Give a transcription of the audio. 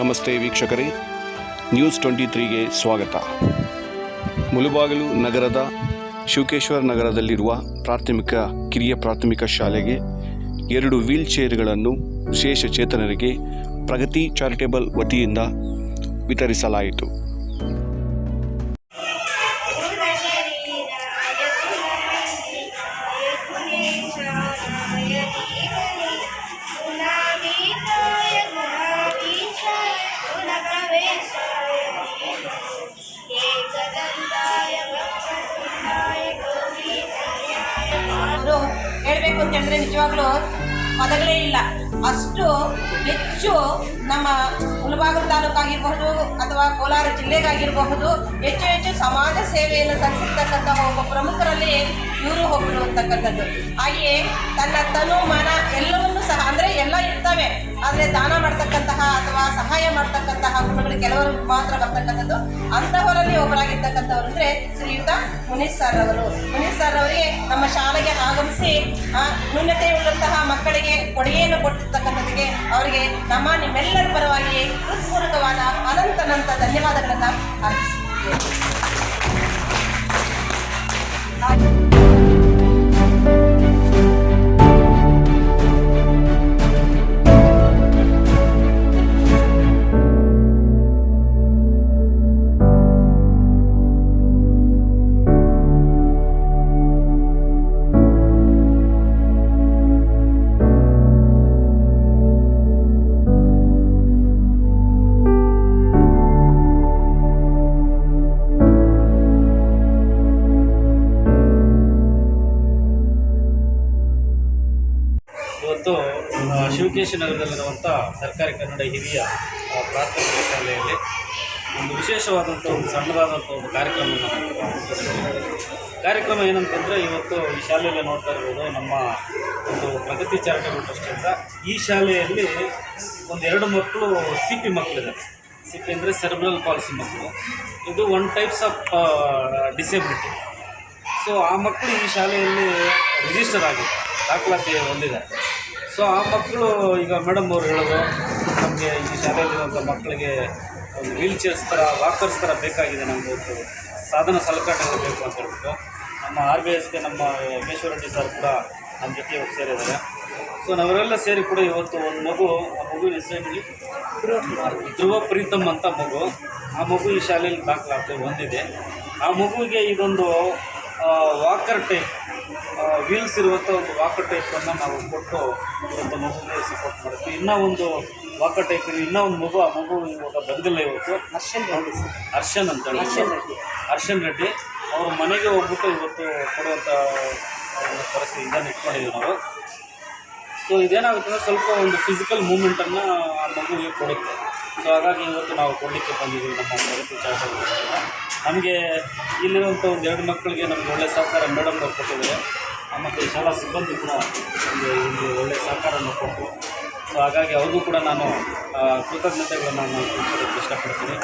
ನಮಸ್ತೆ ವೀಕ್ಷಕರೇ. News twenty ತ್ರೀಗೆ ಸ್ವಾಗತ. ಮುಳುಬಾಗಿಲು ನಗರದ ಶಿವಕೇಶ್ವರ ನಗರದಲ್ಲಿರುವ ಪ್ರಾಥಮಿಕ, ಕಿರಿಯ ಪ್ರಾಥಮಿಕ ಶಾಲೆಗೆ ಎರಡು ವೀಲ್ ಚೇರ್ಗಳನ್ನು ವಿಶೇಷ ಚೇತನರಿಗೆ ಪ್ರಗತಿ ಚಾರಿಟೇಬಲ್ ವತಿಯಿಂದ ವಿತರಿಸಲಾಯಿತು. ಹೇಳಬೇಕು ಅಂತ ಹೇಳಿದ್ರೆ ನಿಜವಾಗ್ಲೂ ಪದಗಳೇ ಇಲ್ಲ. ಅಷ್ಟು ಹೆಚ್ಚು ನಮ್ಮ ಮುಳಬಾಗಿಲು ತಾಲೂಕಾಗಿರಬಹುದು ಅಥವಾ ಕೋಲಾರ ಜಿಲ್ಲೆಗಾಗಿರಬಹುದು ಹೆಚ್ಚು ಹೆಚ್ಚು ಸಮಾಜ ಸೇವೆಯನ್ನು ಸಲ್ಲಿಸಿರ್ತಕ್ಕಂತಹ ಒಬ್ಬ ಪ್ರಮುಖರಲ್ಲಿ ಇವರು ಒಬ್ಬರು ಅಂತಕ್ಕಂಥದ್ದು. ಹಾಗೆಯೇ ತನ್ನ ತನು, ಮನ ಎಲ್ಲವನ್ನೂ ಸಹ, ಅಂದರೆ ಎಲ್ಲ ಇರ್ತವೆ. ಆದರೆ ದಾನ ಮಾಡ್ತಕ್ಕಂತಹ ಅಥವಾ ಸಹಾಯ ಮಾಡ್ತಕ್ಕಂತಹ ಗುಣಗಳು ಕೆಲವರು ಮಾತ್ರ ಬರ್ತಕ್ಕಂಥದ್ದು. ಅಂತಹವರಲ್ಲಿ ಒಬ್ಬರಾಗಿರ್ತಕ್ಕಂಥವ್ರು ಅಂದರೆ ಶ್ರೀಯುತ ಮುನೀಸ್ ಸರ್ ಅವರು ಮುನೀಸ್ ಸರ್ ಅವರಿಗೆ ನಮ್ಮ ಶಾಲೆಗೆ ಆಗಮಿಸಿ ಆ, ನ್ಯೂನತೆ ಉಳ್ಳಂತಹ ಮಕ್ಕಳಿಗೆ ಕೊಡುಗೆಯನ್ನು ಕೊಟ್ಟಿರ್ತಕ್ಕಂಥದ್ದಿಗೆ ಅವರಿಗೆ ನಮ್ಮ ನಿಮ್ಮೆಲ್ಲರ ಪರವಾಗಿ ಹೃತ್ಪೂರ್ವಕವಾದ ಅನಂತನಂತ ಧನ್ಯವಾದಗಳನ್ನು ಅರ್ಪಿಸುತ್ತೇವೆ. ಶಿವಕೇಶ ನಗರದಲ್ಲಿರುವಂಥ ಸರ್ಕಾರಿ ಕನ್ನಡ ಹಿರಿಯ ಪ್ರಾಥಮಿಕ ಶಾಲೆಯಲ್ಲಿ ಒಂದು ವಿಶೇಷವಾದಂಥ ಒಂದು ಸಣ್ಣದಾದಂಥ ಒಂದು ಕಾರ್ಯಕ್ರಮವನ್ನು. ಕಾರ್ಯಕ್ರಮ ಏನಂತಂದರೆ ಇವತ್ತು ಈ ಶಾಲೆಯಲ್ಲಿ ನೋಡ್ತಾ ಇರ್ಬೋದು ನಮ್ಮ ಒಂದು ಪ್ರಗತಿ ಚಾರಿಟಬಲ್ ಅಂತ. ಈ ಶಾಲೆಯಲ್ಲಿ ಒಂದು ಎರಡು ಮಕ್ಕಳು ಸಿ ಪಿ ಮಕ್ಕಳಿದ್ದಾರೆ. ಸಿ ಪಿ ಅಂದರೆ ಸೆರೆಬ್ರಲ್ ಪಾಲಿಸಿ ಮಕ್ಕಳು. ಇದು one types of disability so ಆ ಮಕ್ಕಳು ಈ ಶಾಲೆಯಲ್ಲಿ ರಿಜಿಸ್ಟರ್ ಆಗಿದೆ ದಾಖಲಾತಿ ಹೊಂದಿದ್ದಾರೆ. ಸೊ ಆ ಮಕ್ಕಳು ಈಗ ಮೇಡಮ್ ಅವರು ಹೇಳಿದ್ರು ನಮಗೆ ಈ ಶಾಲೆಯಲ್ಲಿರುವಂಥ ಮಕ್ಕಳಿಗೆ ಒಂದು ವೀಲ್ ಚೇರ್ಸ್ ಥರ ವಾಕರ್ಸ್ ಥರ ಬೇಕಾಗಿದೆ ನಮಗೆ ಒಂದು ಸಾಧನ ಸಲಕರಣೆಗಳು ಬೇಕು ಅಂತ ಹೇಳ್ಬಿಟ್ಟು. ನಮ್ಮ ಆರ್ ಬಿ ಎಸ್ಗೆ ನಮ್ಮ ಯೋಗೇಶ್ವರ ರೆಡ್ಡಿ ಸರ್ ಕೂಡ ನಮ್ಮ ಜೊತೆ ಇವತ್ತು ಸೇರಿದ್ದಾರೆ. ಸೊ ನಾವೆಲ್ಲ ಸೇರಿ ಕೂಡ ಇವತ್ತು ಒಂದು ಮಗು, ಆ ಮಗುವಿನ ಹೆಸರಿನಲ್ಲಿ ಧ್ರುವ ಪ್ರೀತಮ್ ಅಂತ ಮಗು. ಆ ಮಗು ಈ ಶಾಲೆಯಲ್ಲಿ ದಾಖಲಾಗ್ತದೆ ಹೊಂದಿದೆ ಆ ಮಗುವಿಗೆ ಇದೊಂದು ವಾಕರ್ ಟೈಪ್ ವೀಲ್ಸ್ ಇರುವಂಥ ಒಂದು ವಾಕರ್ ಟೈಪನ್ನು ನಾವು ಕೊಟ್ಟು ಇವತ್ತು ಮಗುವಿಗೆ ಸಪೋರ್ಟ್ ಮಾಡ್ತೀವಿ ಇನ್ನೂ ಒಂದು ವಾಕರ್ ಟೈಪ್ ಇನ್ನೂ ಒಂದು ಮಗು ಆ ಮಗು ಇವಾಗ ಬಂದಿಲ್ಲ ಇವತ್ತು. ಹರ್ಷನ್ ರೆಡ್ಡಿ. ಹರ್ಷನ್ ಅಂತ ಹರ್ಷನ್ ರೆಡ್ಡಿ. ಹರ್ಷನ್ ರೆಡ್ಡಿ ಅವ್ರ ಮನೆಗೆ ಹೋಗ್ಬಿಟ್ಟು ಇವತ್ತು ಕೊಡುವಂಥ ಪರಿಸ್ಥಿತಿಯಿಂದ ಪರಿಸ್ಥಿತಿ ಇದನ್ನು ಇಟ್ಕೊಂಡಿದ್ದೀವಿ ನಾವು. ಸೊ ಇದೇನಾಗುತ್ತೆ ಅಂದರೆ ಸ್ವಲ್ಪ ಒಂದು ಫಿಸಿಕಲ್ ಮೂಮೆಂಟನ್ನು ಆ ಮಗುವಿಗೆ ಕೊಡುತ್ತೆ. ಸೊ ಹಾಗಾಗಿ ಇವತ್ತು ನಾವು ಕೊಡಲಿಕ್ಕೆ ಬಂದಿದ್ದೀವಿ ನಮ್ಮ ಪ್ರಗತಿ ಟ್ರಸ್ಟಿಂದ ನಮಗೆ ಇಲ್ಲಿರುವಂಥ ಒಂದು ಎರಡು ಮಕ್ಕಳಿಗೆ ನಮಗೆ ಒಳ್ಳೆಯ ಸಹಕಾರ ಮೇಡಮ್ ಅವರು ಕೊಟ್ಟಿದ್ದಾರೆ. ಮತ್ತು ಶಾಲಾ ಸಿಬ್ಬಂದಿ ಕೂಡ ನಮಗೆ ಇಲ್ಲಿ ಒಳ್ಳೆಯ ಸಹಕಾರವನ್ನು ಕೊಟ್ಟರು ಸೊ ಹಾಗಾಗಿ ಅವ್ರಿಗೂ ಕೂಡ ನಾನು ಕೃತಜ್ಞತೆಗಳನ್ನು ನಾನು ಇಷ್ಟಪಡ್ತೀನಿ.